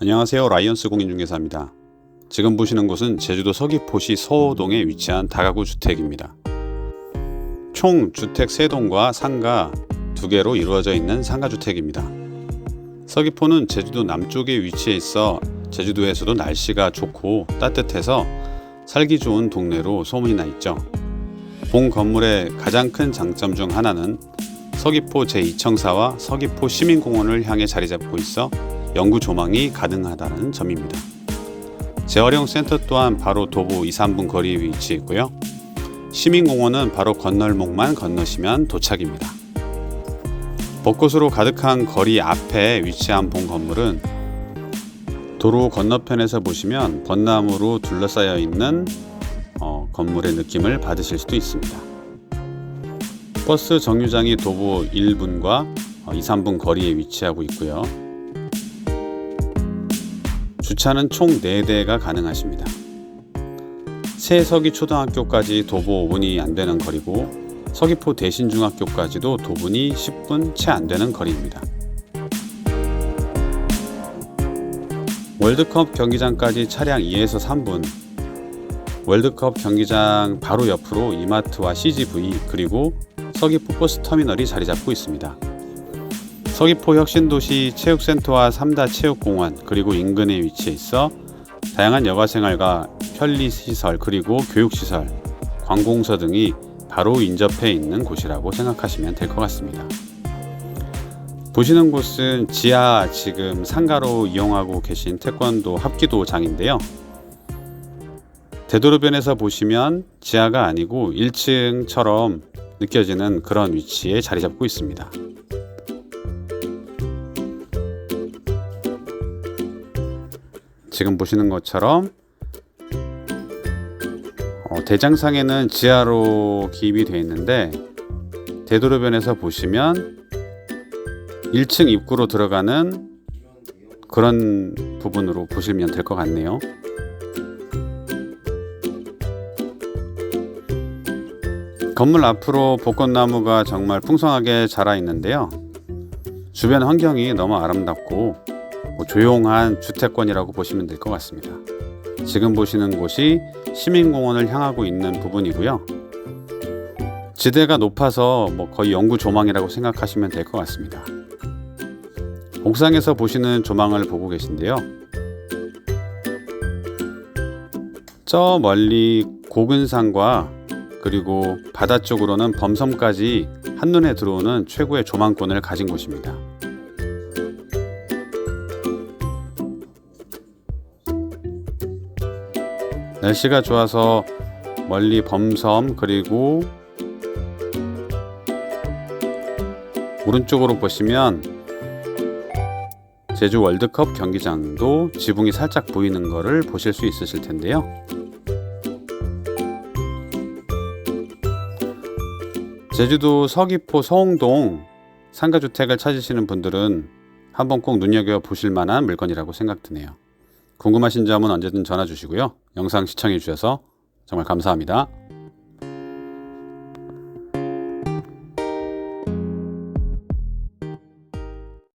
안녕하세요. 라이언스 공인중개사입니다. 지금 보시는 곳은 제주도 서귀포시 서호동에 위치한 다가구 주택입니다. 총 주택 3동과 상가 2개로 이루어져 있는 상가주택입니다. 서귀포는 제주도 남쪽에 위치해 있어 제주도에서도 날씨가 좋고 따뜻해서 살기 좋은 동네로 소문이 나 있죠. 본 건물의 가장 큰 장점 중 하나는 서귀포 제2청사와 서귀포 시민공원을 향해 자리 잡고 있어 영구 조망이 가능하다는 점입니다. 재활용 센터 또한 바로 도보 2, 3분 거리에 위치해 있고요. 시민공원은 바로 건널목만 건너시면 도착입니다. 벚꽃으로 가득한 거리 앞에 위치한 본 건물은 도로 건너편에서 보시면 벚나무로 둘러싸여 있는 어, 건물의 느낌을 받으실 수도 있습니다. 버스 정류장이 도보 1분과 2, 3분 거리에 위치하고 있고요. 주차는 총 4대가 가능하십니다. 새서기 초등학교까지 도보 5분이 안 되는 거리고 서귀포 대신중학교까지도 도분이 10분 채 안 되는 거리입니다. 월드컵 경기장까지 차량 2에서 3분. 월드컵 경기장 바로 옆으로 이마트와 CGV 그리고 서귀포 버스 터미널이 자리 잡고 있습니다. 서귀포 혁신도시 체육센터와 삼다 체육공원 그리고 인근에 위치해 있어 다양한 여가 생활과 편리 시설 그리고 교육 시설, 관공서 등이 바로 인접해 있는 곳이라고 생각하시면 될 것 같습니다. 보시는 곳은 지하 지금 상가로 이용하고 계신 태권도 합기도장인데요. 되도록변에서 보시면 지하가 아니고 1층처럼 느껴지는 그런 위치에 자리 잡고 있습니다. 지금 보시는 것처럼 어, 대장상에는 지하로 기입이 되어 있는데 되도록변에서 보시면 1층 입구로 들어가는 그런 부분으로 보시면 될 것 같네요. 건물 앞으로 벚꽃나무가 정말 풍성하게 자라 있는데요. 주변 환경이 너무 아름답고 뭐 조용한 주택권이라고 보시면 될 것 같습니다. 지금 보시는 곳이 시민공원을 향하고 있는 부분이고요. 지대가 높아서 뭐 거의 영구 조망이라고 생각하시면 될 것 같습니다. 옥상에서 보시는 조망을 보고 계신데요. 저 멀리 고근산과 그리고 바다 쪽으로는 범섬까지 한눈에 들어오는 최고의 조망권을 가진 곳입니다. 날씨가 좋아서 멀리 범섬 그리고 오른쪽으로 보시면 제주 월드컵 경기장도 지붕이 살짝 보이는 것을 보실 수 있으실 텐데요. 제주도 서귀포 서홍동 상가주택을 찾으시는 분들은 한번 꼭 눈여겨 보실 만한 물건이라고 생각드네요. 궁금하신 점은 언제든 전화 주시고요. 영상 시청해 주셔서 정말 감사합니다.